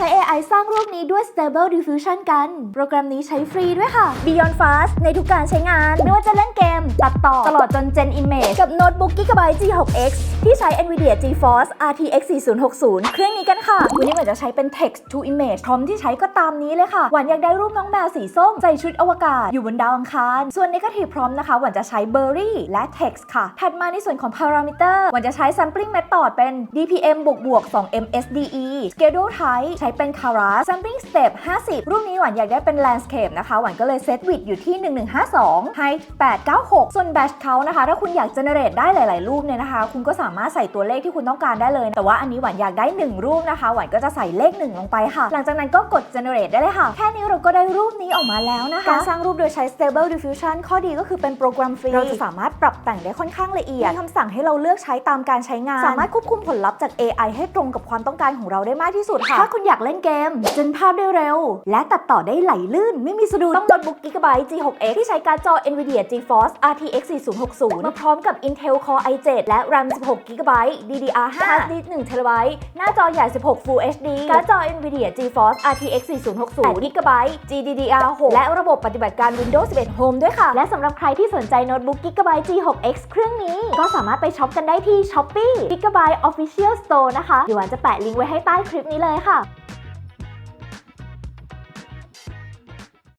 ช้ AI สร้างรูปนี้ด้วย Stable Diffusion กัน โปรแกรมนี้ใช้ฟรีด้วยค่ะ Beyond Fast ในทุกการใช้งาน ไม่ว่าจะเล่นเกม ตัดต่อ ตลอดจน Gen Image กับโน้ตบุ๊ก Gigabyte G6X ที่ใช้ NVIDIA GeForce RTX 4060 เครื่องนี้กันค่ะวันนี้หวานจะใช้เป็น Text to Image พร้อมที่ใช้ก็ตามนี้เลยค่ะ หวานอยากได้รูปน้องแมวสีส้ม ใส่ชุดอวกาศ อยู่บนดาวอังคาร ส่วน Negative Prompt นะคะ หวานจะใช้ Berry และ Text ค่ะ ถัดมาในส่วนของ Parameter หวานจะใช้ Sampling Method เป็น DPM บวกบวก2 MSDE Schedule Type ใช้เป็น Keras Sampling Step 50 รูปนี้หวานอยากได้เป็น Landscape นะคะ หวานก็เลย Set Width อยู่ที่ 1152 Height 896 ส่วน Batch Count นะคะ ถ้าคุณอยาก generate ได้หลาย ๆ รูปเนี่ยนะคะ คุณก็สามารถใส่ตัวเลขที่คุณต้องการได้เลย แต่ว่าอันนี้หวานอยากได้ 1 รูปนะคะ หวานก็จะใส่เลข 1 ลงไปค่ะ หลังจากนั้นก็กด generate ได้เลยค่ะ แค่นี้เราก็ได้รูปนี้ออกมาแล้วนะคะ การสร้างรูปโดยใช้ Stable Diffusion ข้อดีก็คือเป็นโปรแกรมฟรี เราจะสามารถปรับแต่งได้ค่อนข้างละเอียด มีคำสั่งให้เราเลือกใช้ตามการใช้งาน สามารถควบคุมผลลัพธ์จาก AI ให้ตรงกับความต้องการของเราได้มากที่สุดค่ะ ถ้าคุณอยากเล่นเกม จนภาพได้เร็ว และตัดต่อได้ไหลลื่น ไม่มีสะดุดต้องโน้ตบุ๊ก Gigabyte G6X ที่ใช้การ์ดจอ NVIDIA GeForce RTX 4060 มาพร้อมกับ Intel Core i7 และ RAM 16 GB DDR5 Hard Disk 1 TB หน้าจอใหญ่ 16 Full HD การ์ดจอ NVIDIA GeForce RTX 4060 GB GDDR6 และระบบปฏิบัติการ Windows 11 Home ด้วยค่ะ และสำหรับใครที่สนใจโน้ตบุ๊ก Gigabyte G6X เครื่องนี้ ก็สามารถไปช็อปกันได้ที่ Shopee Gigabyte Official Store นะคะเดี๋ยวหวานจะแปะลิงก์ไว้ให้ใต้คลิปนี้เลยค่ะ